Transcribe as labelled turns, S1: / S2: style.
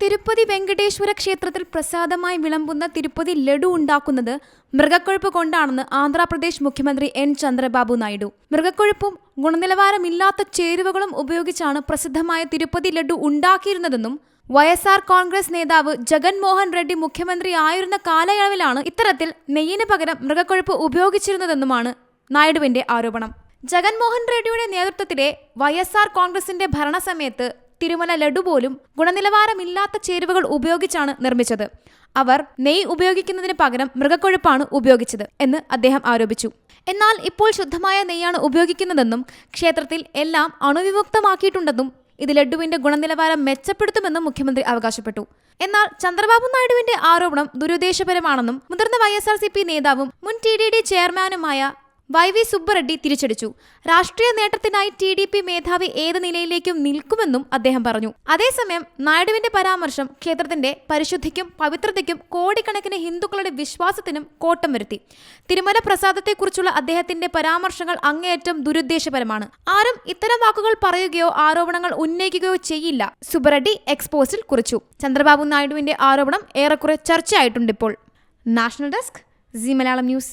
S1: തിരുപ്പതി വെങ്കടേശ്വര ക്ഷേത്രത്തിൽ പ്രസാദമായി വിളമ്പുന്ന തിരുപ്പതി ലഡു ഉണ്ടാക്കുന്നത് മൃഗക്കൊഴുപ്പ് കൊണ്ടാണെന്ന് ആന്ധ്രാപ്രദേശ് മുഖ്യമന്ത്രി എൻ ചന്ദ്രബാബു നായിഡു. മൃഗക്കൊഴുപ്പും ഗുണനിലവാരമില്ലാത്ത ചേരുവകളും ഉപയോഗിച്ചാണ് പ്രസിദ്ധമായ തിരുപ്പതി ലഡു ഉണ്ടാക്കിയിരുന്നതെന്നും വൈ എസ് ആർ കോൺഗ്രസ് നേതാവ് ജഗൻമോഹൻ റെഡ്ഡി മുഖ്യമന്ത്രി ആയിരുന്ന കാലയളവിലാണ് ഇത്തരത്തിൽ നെയ്യിന് പകരം മൃഗക്കൊഴുപ്പ് ഉപയോഗിച്ചിരുന്നതെന്നുമാണ് നായിഡുവിന്റെ ആരോപണം. ജഗൻമോഹൻ റെഡ്ഡിയുടെ നേതൃത്വത്തിലെ വൈഎസ്ആർ കോൺഗ്രസിന്റെ ഭരണസമയത്ത് തിരുമല ലഡു പോലും ഗുണനിലവാരമില്ലാത്ത ചേരുവകൾ ഉപയോഗിച്ചാണ് നിർമ്മിച്ചത്. അവർ നെയ് ഉപയോഗിക്കുന്നതിന് പകരം മൃഗക്കൊഴുപ്പാണ് ഉപയോഗിച്ചത് എന്ന് അദ്ദേഹം ആരോപിച്ചു. എന്നാൽ ഇപ്പോൾ ശുദ്ധമായ നെയ്യാണ് ഉപയോഗിക്കുന്നതെന്നും ക്ഷേത്രത്തിൽ എല്ലാം അണുവിമുക്തമാക്കിയിട്ടുണ്ടെന്നും ഇത് ലഡുവിന്റെ ഗുണനിലവാരം മെച്ചപ്പെടുത്തുമെന്നും മുഖ്യമന്ത്രി അവകാശപ്പെട്ടു. എന്നാൽ ചന്ദ്രബാബു നായിഡുവിന്റെ ആരോപണം ദുരുദ്ദേശപരമാണെന്നും മുതിർന്ന വൈ നേതാവും മുൻ ടി ഡി ഡി ചെയർമാനുമായ വൈ വി സുബ്ബറെഡ്ഡി തിരിച്ചടിച്ചു. രാഷ്ട്രീയ നേട്ടത്തിനായി ടി ഡി പി മേധാവി ഏത് നിലയിലേക്കും നിൽക്കുമെന്നും അദ്ദേഹം പറഞ്ഞു. അതേസമയം നായിഡുവിന്റെ പരാമർശം ക്ഷേത്രത്തിന്റെ പരിശുദ്ധിക്കും പവിത്രതയ്ക്കും കോടിക്കണക്കിന് ഹിന്ദുക്കളുടെ വിശ്വാസത്തിനും കോട്ടം വരുത്തി. തിരുമല പ്രസാദത്തെക്കുറിച്ചുള്ള അദ്ദേഹത്തിന്റെ പരാമർശങ്ങൾ അങ്ങേയറ്റം ദുരുദ്ദേശപരമാണ്. ആരും ഇത്തരം വാക്കുകൾ പറയുകയോ ആരോപണങ്ങൾ ഉന്നയിക്കുകയോ ചെയ്യില്ല. സുബ്ബറെഡ്ഡി എക്സ്പോസിൽ കുറിച്ചു. ചന്ദ്രബാബു നായിഡുവിന്റെ ആരോപണം ഏറെക്കുറെ ചർച്ചയായിട്ടുണ്ട് ഇപ്പോൾ. National desk C Malayalam news.